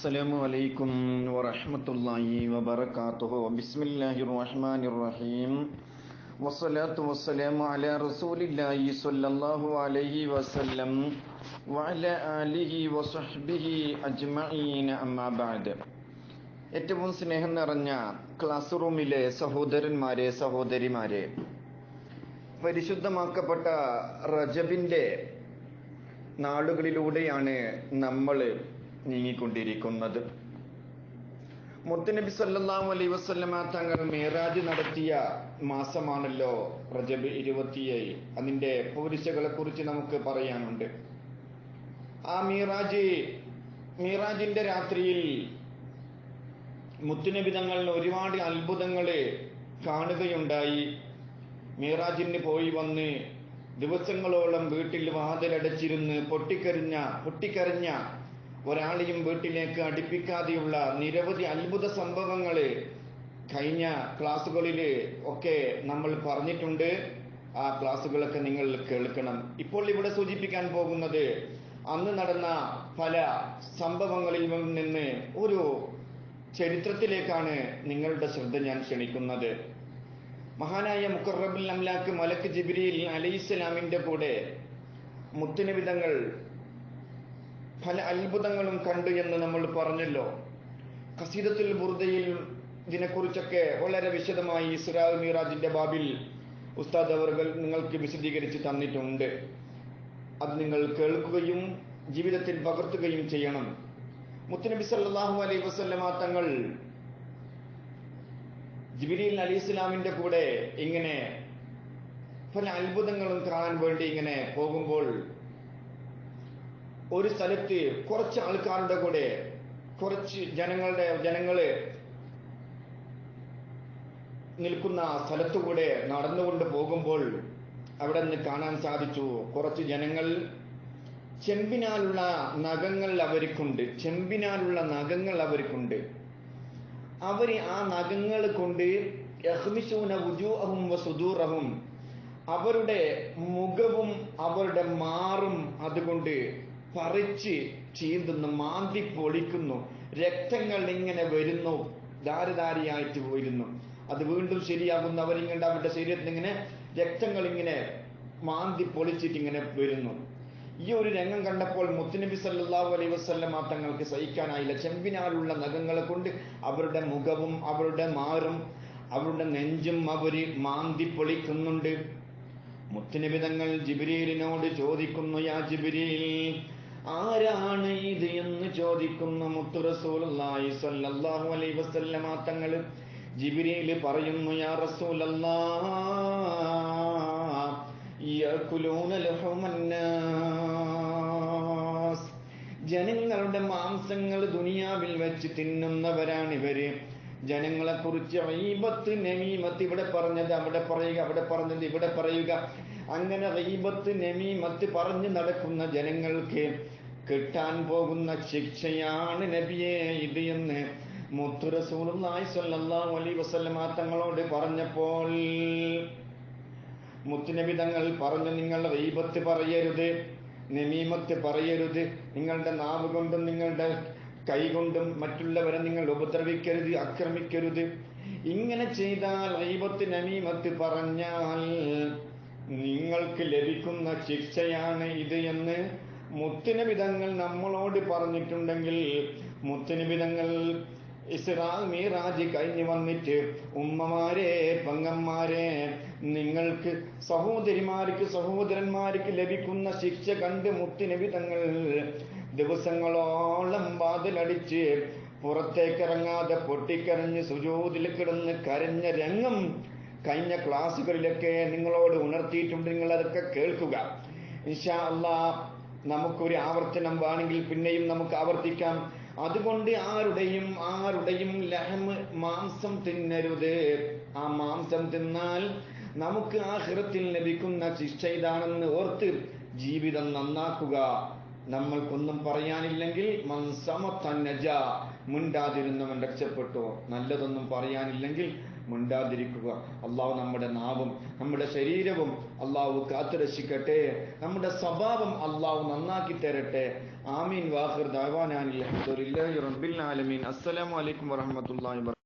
السلام عليكم ورحمة الله وبركاته بسم الله الرحمن الرحيم والصلاة والسلام على رسول الله صلى الله عليه وسلم وعلى آله وصحبه أجمعين أما بعد ഏറ്റവും സ്നേഹം നിറഞ്ഞ ക്ലാസ് റൂമിലെ സഹോദരന്മാരെ സഹോദരിമാരെ പരിശുദ്ധമാക്കപ്പെട്ട റജബിന്റെ നാളുകളിലൂടെയാണ് നമ്മൾ നീങ്ങിക്കൊണ്ടിരിക്കുന്നത്. മുത്തുനബി സല്ലല്ലാഹു അലൈ വസല്ലമ തങ്ങൾ മേറാജ് നടത്തിയ മാസമാണല്ലോ റജബ് ഇരുപത്തിയേഴ്. അതിന്റെ പൂരിശകളെ കുറിച്ച് നമുക്ക് പറയാനുണ്ട്. ആ മീറാജ് മീറാജിന്റെ രാത്രിയിൽ മുത്തുനബി തങ്ങൾ ഒരുപാട് അത്ഭുതങ്ങളെ കാണുകയുണ്ടായി. മീറാജിന് പോയി വന്ന് ദിവസങ്ങളോളം വീട്ടിൽ വാതിലടച്ചിരുന്ന് പൊട്ടിക്കരിഞ്ഞ പൊട്ടിക്കറിഞ്ഞ ഒരാളെയും വീട്ടിലേക്ക് അടുപ്പിക്കാതെയുള്ള നിരവധി അത്ഭുത സംഭവങ്ങൾ കഴിഞ്ഞ ക്ലാസ്സുകളിൽ ഒക്കെ നമ്മൾ പറഞ്ഞിട്ടുണ്ട്. ആ ക്ലാസ്സുകളൊക്കെ നിങ്ങൾ കേൾക്കണം. ഇപ്പോൾ ഇവിടെ സൂചിപ്പിക്കാൻ പോകുന്നത് അന്ന് നടന്ന പല സംഭവങ്ങളിൽ നിന്ന് ഒരു ചരിത്രത്തിലേക്കാണ് നിങ്ങളുടെ ശ്രദ്ധ ഞാൻ ക്ഷണിക്കുന്നത്. മഹാനായ മുക്കറബുൽ അംലാക്ക് മലക്ക് ജിബിരിയിൽ അലൈഹിസ്സലാമിന്റെ കൂടെ മുത്തുനിബിതങ്ങൾ പല അത്ഭുതങ്ങളും കണ്ടു എന്ന് നമ്മൾ പറഞ്ഞല്ലോ. കസീദത്തുൽ ബുർദയിൽ ഇതിനെക്കുറിച്ചൊക്കെ വളരെ വിശദമായി ഇസ്രാ മീറാജിന്റെ ബാബിൽ ഉസ്താദ് അവർ നിങ്ങൾക്ക് വിശദീകരിച്ച് തന്നിട്ടുണ്ട്. അത് നിങ്ങൾ കേൾക്കുകയും ജീവിതത്തിൽ പകർത്തുകയും ചെയ്യണം. മുത്തുനബി സല്ലാഹു അലൈഹി വസല്ലമ തങ്ങൾ ജിബിലിൽ അലി ഇസ്ലാമിന്റെ കൂടെ ഇങ്ങനെ പല അത്ഭുതങ്ങളും കാണാൻ വേണ്ടി ഇങ്ങനെ പോകുമ്പോൾ ഒരു സ്ഥലത്ത് കുറച്ച് ആൾക്കാരുടെ കൂടെ കുറച്ച് ജനങ്ങളുടെ ജനങ്ങൾ നിൽക്കുന്ന സ്ഥലത്തുകൂടെ നടന്നുകൊണ്ട് പോകുമ്പോൾ അവിടെ നിന്ന് കാണാൻ സാധിച്ചു. കുറച്ച് ജനങ്ങൾ ചെമ്പിനാലുള്ള നഖങ്ങൾ അവർക്കുണ്ട്. ചെമ്പിനാലുള്ള നഖങ്ങൾ അവർക്കുണ്ട്. അവർ ആ നഖങ്ങൾ കൊണ്ട് അവരുടെ മുഖവും അവരുടെ മാറും അതുകൊണ്ട് പറിച്ച് ചീന്തുന്നു മാന്തി പൊളിക്കുന്നു രക്തങ്ങൾ ഇങ്ങനെ വരുന്നു ധാരധാരിയായിട്ട് പോയിരുന്നു അത് വീണ്ടും ശരിയാകുന്നു. അവരിങ്ങനെ അവരുടെ ശരീരത്തിൽ ഇങ്ങനെ രക്തങ്ങൾ ഇങ്ങനെ മാന്തി പൊളിച്ചിട്ട് ഇങ്ങനെ വരുന്നു. ഈ ഒരു രംഗം കണ്ടപ്പോൾ മുത്തുനബി സല്ലല്ലാഹു അലൈഹി വസല്ലമ തങ്ങൾക്ക് സഹിക്കാനായില്ല. ചെമ്പിനാലുള്ള നഖങ്ങളെ കൊണ്ട് അവരുടെ മുഖവും അവരുടെ മാറും അവരുടെ നെഞ്ചും അവർ മാന്തി പൊളിക്കുന്നുണ്ട്. മുത്തുനബി തങ്ങൾ ജിബിരിയിലിനോട് ചോദിക്കുന്നു യാ ജിബിരിയിൽ ആരാണ് ഇത് എന്ന് ചോദിക്കുന്ന മുത്തു റസൂലുള്ളാഹി സ്വല്ലല്ലാഹു അലൈഹി വസല്ലമ തങ്ങൾ ജിബിരിയിൽ പറയുന്നു യാ ലഹുമന്നാസ് ജനങ്ങളുടെ മാംസങ്ങൾ ദുനിയാവിൽ വെച്ച് തിന്നുന്നവരാണ് ഇവർ ജനങ്ങളെ കുറിച്ച് റീബത്ത് നമീമത്ത് ഇവിടെ പറഞ്ഞത് അവിടെ പറയുക അവിടെ പറഞ്ഞത് ഇവിടെ പറയുക. അങ്ങനെ റീബത്ത് നമീമത്ത് പറഞ്ഞു നടക്കുന്ന ജനങ്ങൾക്ക് കിട്ടാൻ പോകുന്ന ശിക്ഷയാണ് നബിയെ ഇത് എന്ന് സ്വല്ലല്ലാഹു അലൈഹി വസല്ലമ തങ്ങളോട് പറഞ്ഞപ്പോൾ മുത്തുനബി തങ്ങൾ പറഞ്ഞു നിങ്ങൾ റീബത്ത് പറയരുത് നമീമത്ത് പറയരുത്. നിങ്ങളുടെ നാവ് കൊണ്ടും നിങ്ങളുടെ കൈ കൊണ്ടും മറ്റുള്ളവരെ നിങ്ങൾ ഉപദ്രവിക്കരുത് ആക്രമിക്കരുത്. ഇങ്ങനെ ചെയ്താൽ ഐബത്ത് നമീമത്ത് പറഞ്ഞാൽ നിങ്ങൾക്ക് ലഭിക്കുന്ന ശിക്ഷയാണ് ഇത് എന്ന് മുത്തുനബിതങ്ങൾ നമ്മളോട് പറഞ്ഞിട്ടുണ്ടെങ്കിൽ മുത്തുനബിതങ്ങൾ ഇസ്രാ മീറാജ് കഴിഞ്ഞു വന്നിട്ട് ഉമ്മമാരെ പങ്ങന്മാരെ നിങ്ങൾക്ക് സഹോദരിമാർക്ക് സഹോദരന്മാർക്ക് ലഭിക്കുന്ന ശിക്ഷ കണ്ട് മുത്തുനബി തങ്ങൾ ദിവസങ്ങളോളം വാതിലടിച്ച് പുറത്തേക്കിറങ്ങാതെ പൊട്ടിക്കരഞ്ഞ് സുജോതിൽ കിടന്ന് കരഞ്ഞ രംഗം കഴിഞ്ഞ ക്ലാസ്സുകളിലൊക്കെ നിങ്ങളോട് ഉണർത്തിയിട്ടുണ്ട്. നിങ്ങൾ അതൊക്കെ കേൾക്കുക. ഇൻഷാ അള്ളാ നമുക്കൊരു ആവർത്തനം വേണമെങ്കിൽ പിന്നെയും നമുക്ക് ആവർത്തിക്കാം. അതുകൊണ്ട് ആരുടെയും ആരുടെയും ലഹമ് മാംസം തിന്നരുത്. ആ മാംസം തിന്നാൽ നമുക്ക് ആഹൃത്തിൽ ലഭിക്കുന്ന ശിക്ഷ ഇതാണെന്ന് ഓർത്ത് ജീവിതം നന്നാക്കുക. നമ്മൾക്കൊന്നും പറയാനില്ലെങ്കിൽ മൻസമത്തന്നജ മിണ്ടാതിരുന്നവൻ രക്ഷപ്പെട്ടു. നല്ലതൊന്നും പറയാനില്ലെങ്കിൽ മിണ്ടാതിരിക്കുക. അള്ളാഹു നമ്മുടെ നാവും നമ്മുടെ ശരീരവും അള്ളാഹു കാത്തുരക്ഷിക്കട്ടെ. നമ്മുടെ സ്വഭാവം അള്ളാഹു നന്നാക്കി തരട്ടെ. ആമീൻ. വാഹിർ ദാവാനാനിൽ അസ്സലാമലൈക്കും റബ്ബിൽ